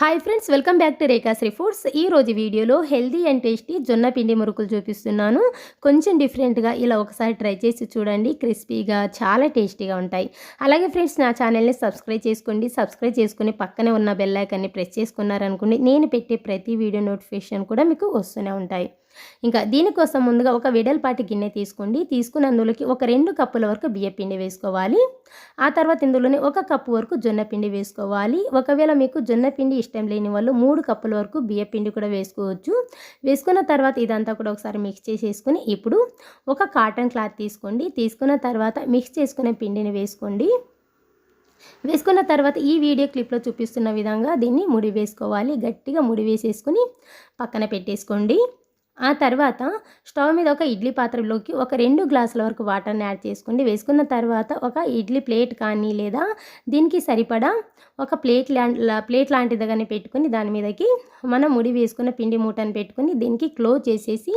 Hi friends welcome back to Rekhasri foods ఈ రోజు వీడియోలో హెల్దీ అండ్ టేస్టీ జొన్న పిండి మురుకులు చూపిస్తున్నాను. కొంచెం డిఫరెంట్గా ఇలా ఒకసారి ట్రై చేసి చూడండి. క్రిస్పీగా చాలా టేస్టీగా ఉంటాయి. అలాగే ఫ్రెండ్స్ నా ఛానల్ని సబ్స్క్రైబ్ చేసుకోండి. సబ్స్క్రైబ్ చేసుకుని పక్కనే ఉన్న బెల్లైకాన్ని ప్రెస్ చేసుకున్నారనుకోండి నేను పెట్టే ప్రతి వీడియో నోటిఫికేషన్ కూడా మీకు వస్తూనే ఉంటాయి. ఇంకా దీనికోసం ముందుగా ఒక వెడల్పాటి గిన్నె తీసుకోండి. తీసుకుని అందులోకి ఒక రెండు కప్పుల వరకు బియ్య పిండి వేసుకోవాలి. ఆ తర్వాత ఇందులోనే ఒక కప్పు వరకు జొన్న పిండి వేసుకోవాలి. ఒకవేళ మీకు జొన్న పిండి ఇష్టం లేని వాళ్ళు మూడు కప్పుల వరకు బియ్య పిండి కూడా వేసుకోవచ్చు. వేసుకున్న తర్వాత ఇదంతా కూడా ఒకసారి మిక్స్ చేసేసుకుని ఇప్పుడు ఒక కాటన్ క్లాత్ తీసుకోండి. తీసుకున్న తర్వాత మిక్స్ చేసుకునే పిండిని వేసుకోండి. వేసుకున్న తర్వాత ఈ వీడియో క్లిప్లో చూపిస్తున్న విధంగా దీన్ని ముడి వేసుకోవాలి. గట్టిగా ముడి వేసేసుకుని పక్కన పెట్టేసుకోండి. ఆ తర్వాత స్టవ్ మీద ఒక ఇడ్లీ పాత్రలోకి ఒక రెండు గ్లాసుల వరకు వాటర్ని యాడ్ చేసుకోండి వేసుకున్న తర్వాత ఒక ఇడ్లీ ప్లేట్ కానీ లేదా దీనికి సరిపడా ఒక ప్లేట్ లా ప్లేట్ లాంటిది కానీ పెట్టుకుని దాని మీదకి మనం ముడి వేసుకున్న పిండి మూటను పెట్టుకుని దీనికి క్లోజ్ చేసేసి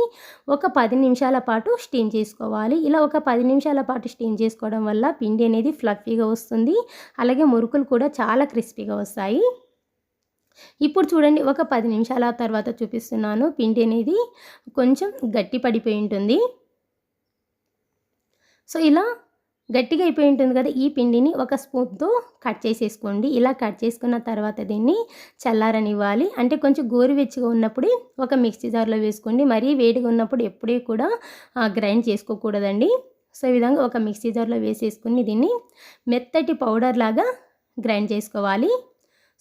ఒక పది నిమిషాల పాటు స్టీమ్ చేసుకోవాలి. ఇలా ఒక పది నిమిషాల పాటు స్టీమ్ చేసుకోవడం వల్ల పిండి అనేది ఫ్లఫీగా వస్తుంది. అలాగే మురుకులు కూడా చాలా క్రిస్పీగా వస్తాయి. ఇప్పుడు చూడండి ఒక పది నిమిషాల తర్వాత చూపిస్తున్నాను. పిండి అనేది కొంచెం గట్టి పడిపోయి ఉంటుంది. సో ఇలా గట్టిగా అయిపోయి ఉంటుంది కదా ఈ పిండిని ఒక స్పూన్తో కట్ చేసేసుకోండి. ఇలా కట్ చేసుకున్న తర్వాత దీన్ని చల్లారనివ్వాలి. అంటే కొంచెం గోరువెచ్చగా ఉన్నప్పుడు ఒక మిక్సీ జార్లో వేసుకోండి. మరీ వేడిగా ఉన్నప్పుడు ఎప్పుడూ కూడా గ్రైండ్ చేసుకోకూడదండి. సో ఈ విధంగా ఒక మిక్సీ జార్లో వేసేసుకుని దీన్ని మెత్తటి పౌడర్ లాగా గ్రైండ్ చేసుకోవాలి.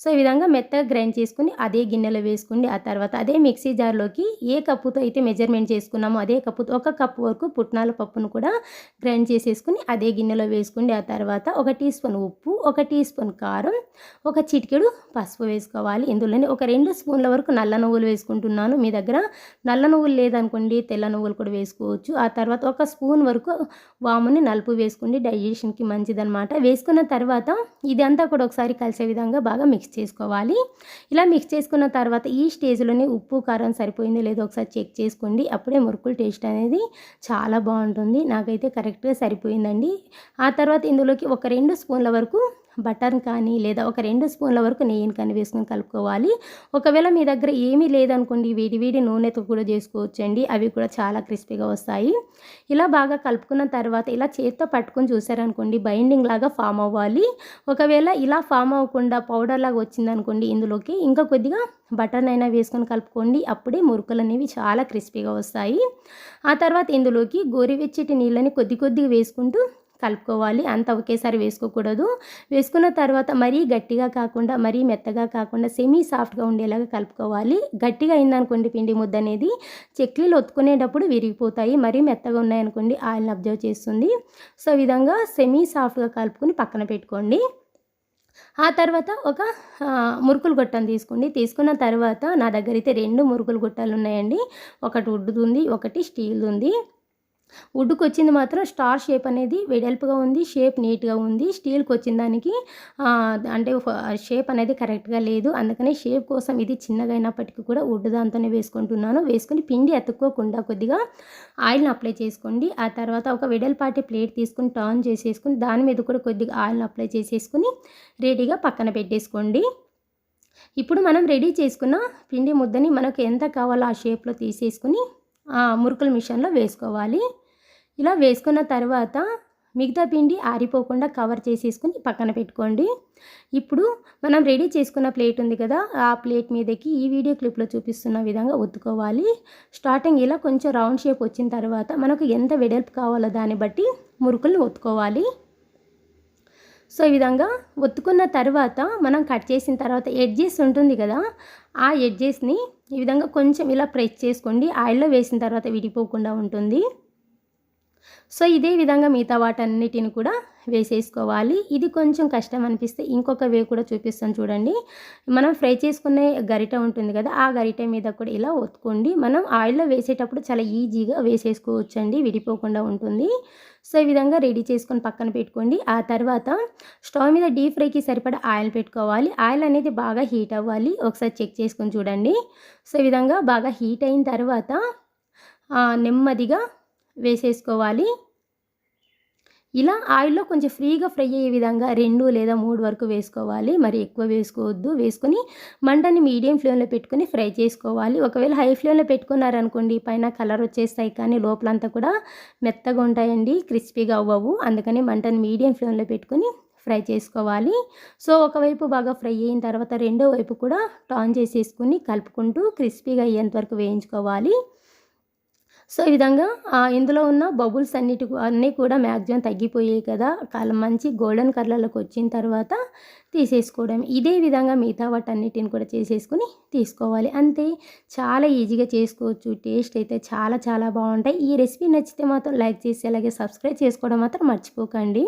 సో ఈ విధంగా మెత్తగా గ్రైండ్ చేసుకుని అదే గిన్నెలో వేసుకోండి. ఆ తర్వాత అదే మిక్సీ జార్లోకి ఏ కప్పుతో అయితే మెజర్మెంట్ చేసుకున్నామో అదే కప్పుతో ఒక కప్పు వరకు పుట్నాల పప్పును కూడా గ్రైండ్ చేసేసుకుని అదే గిన్నెలో వేసుకోండి. ఆ తర్వాత ఒక టీ స్పూన్ ఉప్పు ఒక టీ స్పూన్ కారం ఒక చిటికెడు పసుపు వేసుకోవాలి. ఇందులోనే ఒక రెండు స్పూన్ల వరకు నల్ల నువ్వులు వేసుకుంటున్నాను. మీ దగ్గర నల్ల నువ్వులు లేదనుకోండి తెల్ల నువ్వులు కూడా వేసుకోవచ్చు. ఆ తర్వాత ఒక స్పూన్ వరకు వాముని నలుపు వేసుకోండి. డైజెషన్కి మంచిదన్నమాట. వేసుకున్న తర్వాత ఇదంతా కూడా ఒకసారి కలిసే విధంగా బాగా మిక్స్ చేసుకోవాలి. ఇలా మిక్స్ చేసుకున్న తర్వాత ఈ స్టేజ్లోనే ఉప్పు కారం సరిపోయిందో లేదో ఒకసారి చెక్ చేసుకోండి. అప్పుడే మురుకులు టేస్ట్ అనేది చాలా బాగుంటుంది. నాకైతే కరెక్ట్గా సరిపోయిందండి. ఆ తర్వాత ఇందులోకి ఒక రెండు స్పూన్ల వరకు బటర్ కానీ లేదా ఒక రెండు స్పూన్ల వరకు నెయ్యిని కానీ వేసుకొని కలుపుకోవాలి. ఒకవేళ మీ దగ్గర ఏమీ లేదనుకోండి వేడి వేడి నూనెతో కూడా చేసుకోవచ్చండి. అవి కూడా చాలా క్రిస్పీగా వస్తాయి. ఇలా బాగా కలుపుకున్న తర్వాత ఇలా చేత్తో పట్టుకొని చూసారనుకోండి బైండింగ్ లాగా ఫామ్ అవ్వాలి. ఒకవేళ ఇలా ఫామ్ అవ్వకుండా పౌడర్ లాగా వచ్చిందనుకోండి ఇందులోకి ఇంకా కొద్దిగా బటర్నైనా అయినా వేసుకొని కలుపుకోండి. అప్పుడే మురుకులు అనేవి చాలా క్రిస్పీగా వస్తాయి. ఆ తర్వాత ఇందులోకి గోరివెచ్చటి నీళ్ళని కొద్ది కొద్దిగా వేసుకుంటూ కలుపుకోవాలి. అంత ఒకేసారి వేసుకోకూడదు. వేసుకున్న తర్వాత మరీ గట్టిగా కాకుండా మరీ మెత్తగా కాకుండా సెమీ సాఫ్ట్గా ఉండేలాగా కలుపుకోవాలి. గట్టిగా అయిందనుకోండి పిండి ముద్ద అనేది చెక్లీలు ఒత్తుకునేటప్పుడు విరిగిపోతాయి. మరీ మెత్తగా ఉన్నాయనుకోండి ఆయిల్ని అబ్జర్వ్ చేస్తుంది. సో విధంగా సెమీ సాఫ్ట్గా కలుపుకొని పక్కన పెట్టుకోండి. ఆ తర్వాత ఒక మురుకులు గొట్టం తీసుకోండి. తీసుకున్న తర్వాత నా దగ్గర అయితే రెండు మురుకులు గొట్టాలు ఉన్నాయండి. ఒకటి ఉడ్డుది ఒకటి స్టీల్ ఉంది వుడ్కి వచ్చింది మాత్రం స్టార్ షేప్ అనేది వెడల్పుగా ఉంది షేప్ నీట్గా ఉంది. స్టీల్కి వచ్చిన దానికి అంటే షేప్ అనేది కరెక్ట్గా లేదు. అందుకని షేప్ కోసం ఇది చిన్నగా అయినప్పటికీ కూడా వుడ్ దాంతోనే వేసుకుంటున్నాను. వేసుకొని పిండి అతుక్కోకుండా కొద్దిగా ఆయిల్ని అప్లై చేసుకోండి. ఆ తర్వాత ఒక వెడల్పాటి ప్లేట్ తీసుకుని టర్న్ చేసేసుకుని దాని మీద కూడా కొద్దిగా ఆయిల్ని అప్లై చేసేసుకుని రెడీగా పక్కన పెట్టేసుకోండి. ఇప్పుడు మనం రెడీ చేసుకున్న పిండి ముద్దని మనకు ఎంత కావాలో ఆ షేప్లో తీసేసుకుని మురుకుల మిషన్లో వేసుకోవాలి. ఇలా వేసుకున్న తర్వాత మిగతా పిండి ఆరిపోకుండా కవర్ చేసేసుకుని పక్కన పెట్టుకోండి. ఇప్పుడు మనం రెడీ చేసుకున్న ప్లేట్ ఉంది కదా ఆ ప్లేట్ మీదకి ఈ వీడియో క్లిప్లో చూపిస్తున్న విధంగా ఒత్తుకోవాలి. స్టార్టింగ్ ఇలా కొంచెం రౌండ్ షేప్ వచ్చిన తర్వాత మనకు ఎంత వెడల్పు కావాలో దాన్ని బట్టి మురుకులను ఒత్తుకోవాలి. సో ఈ విధంగా ఒత్తుకున్న తర్వాత మనం కట్ చేసిన తర్వాత ఎడ్జెస్ ఉంటుంది కదా ఆ ఎడ్జెస్ని ఈ విధంగా కొంచెం ఇలా ప్రెస్ చేసుకోండి. ఆయిల్లో వేసిన తర్వాత విడిపోకుండా ఉంటుంది. సో ఇదే విధంగా మిగతా వాటన్నిటిని కూడా వేసేసుకోవాలి. ఇది కొంచెం కష్టం అనిపిస్తే ఇంకొక వే కూడా చూపిస్తాను చూడండి. మనం ఫ్రై చేసుకునే గరిట ఉంటుంది కదా ఆ గరిట మీద కూడా ఇలా ఒత్తుకోండి. మనం ఆయిల్లో వేసేటప్పుడు చాలా ఈజీగా వేసేసుకోవచ్చు అండి విడిపోకుండా ఉంటుంది. సో ఈ విధంగా రెడీ చేసుకొని పక్కన పెట్టుకోండి. ఆ తర్వాత స్టవ్ మీద డీప్ ఫ్రైకి సరిపడా ఆయిల్ పెట్టుకోవాలి. ఆయిల్ అనేది బాగా హీట్ అవ్వాలి. ఒకసారి చెక్ చేసుకొని చూడండి. సో ఈ విధంగా బాగా హీట్ అయిన తర్వాత నెమ్మదిగా వేసేసుకోవాలి. ఇలా ఆయిల్లో కొంచెం ఫ్రీగా ఫ్రై అయ్యే విధంగా రెండు లేదా మూడు వరకు వేసుకోవాలి. మరి ఎక్కువ వేసుకోవద్దు. వేసుకొని మంటని మీడియం ఫ్లేమ్లో పెట్టుకొని ఫ్రై చేసుకోవాలి. ఒకవేళ హై ఫ్లేమ్లో పెట్టుకున్నారనుకోండి పైన కలర్ వచ్చేస్తాయి కానీ లోపలంతా కూడా మెత్తగా ఉంటాయండి క్రిస్పీగా అవ్వవు. అందుకని మంటని మీడియం ఫ్లేమ్లో పెట్టుకొని ఫ్రై చేసుకోవాలి. సో ఒకవైపు బాగా ఫ్రై అయిన తర్వాత రెండో వైపు కూడా టాన్ చేసేసుకుని కలుపుకుంటూ క్రిస్పీగా అయ్యేంత వరకు వేయించుకోవాలి. సో ఈ విధంగా ఇందులో ఉన్న బబుల్స్ అన్నిటి అన్నీ కూడా మ్యాక్సిమం తగ్గిపోయాయి కదా. కల మంచి గోల్డెన్ కలర్లోకి వచ్చిన తర్వాత తీసేసుకోవడం. ఇదే విధంగా మిగతా వాటన్నిటిని కూడా చేసేసుకుని తీసుకోవాలి. అంతే చాలా ఈజీగా చేసుకోవచ్చు. టేస్ట్ అయితే చాలా చాలా బాగుంటాయి. ఈ రెసిపీ నచ్చితే మాత్రం లైక్ చేసి అలాగే సబ్స్క్రైబ్ చేసుకోవడం మాత్రం మర్చిపోకండి.